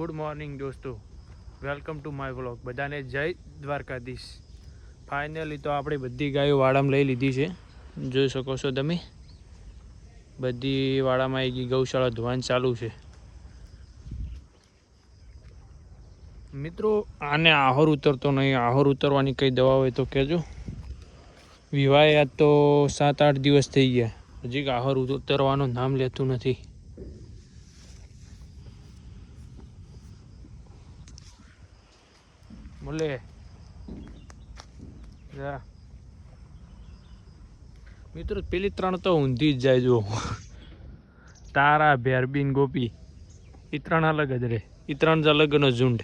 Good morning દોસ્તો. Welcome to my vlog. બધાને જય દ્વારકાધીશ. ફાઇનલી તો આપણે બધી ગાયો વાડામાં લઈ લીધી છે. જોઈ શકો છો તમે. બધી વાડામાં ગઈ ગૌશાળા ધોવાનું ચાલુ છે. મિત્રો, આને આહોર ઉતરતો નહીં. આહોર ઉતરવાની કઈ દવા હોય તો કહેજો. વિવાહ તો સાત આઠ દિવસ થઈ ગયા. હજી આહોર ઉતરવાનું નામ લેતું નથી. બોલે જા. મિત્રો, પેલી ત્રણ તો ઊંધી જ જાય જો તારા, ભેરબીન, ગોપી. એ ત્રણ અલગ જ રહે એ ત્રણ જ અલગનો ઝુંડ.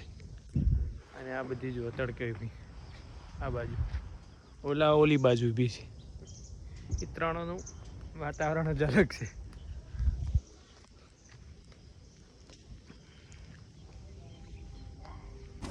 અને આ બધી જો તડકે બી આ બાજુ. ઓલા ઓલી બાજુ બી છે. એ ત્રણનું વાતાવરણ જ અલગ છે.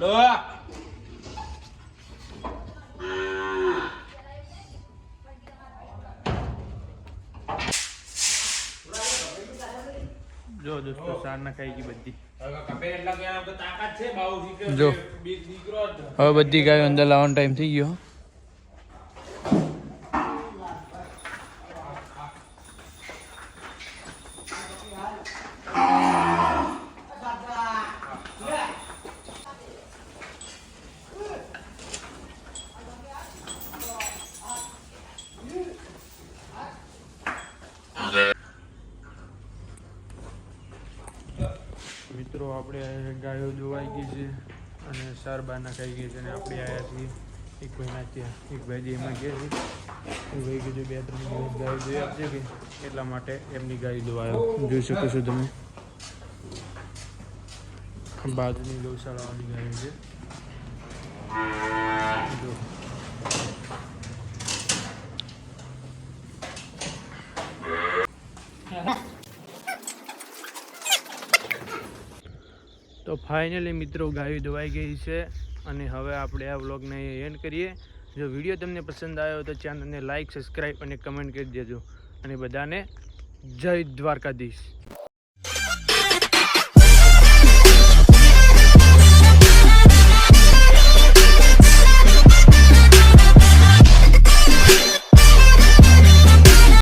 ચાલો જો દોસ્તો સાર ના ખાઈ ગઈ બધી. જો. હવે બધી ગાયો અંદર લાવવાનો ટાઈમ થઈ ગયો મિત્રો, આપણે ગાયો જોવાઈ ગઈ છે અને સાર બારના ખાઈ ગઈ છે અને આપણે આવ્યા છીએ એક ભાઈના ત્યાં, એક ભાઈજી એમાં ગયા છે. એ ભાઈ કીધું બે ત્રણ દિવસ ગાયો જોઈ આપજે કે એટલા માટે એમની ગાય જોવાયો જોઈ શકો છો તમે. બાજુની ગૌશાળાવાળી ગાયો છે. જો. તો ફાઇનલી મિત્રો ગાયો ધોવાઈ ગઈ છે અને હવે આપણે આ વ્લોગને એન્ડ કરીએ. જો વીડિયો તમને પસંદ આવ્યો તો ચેનલને લાઇક સબસ્ક્રાઈબ અને કમેન્ટ કરી દેજો. અને બધાને જય દ્વારકાધીશ.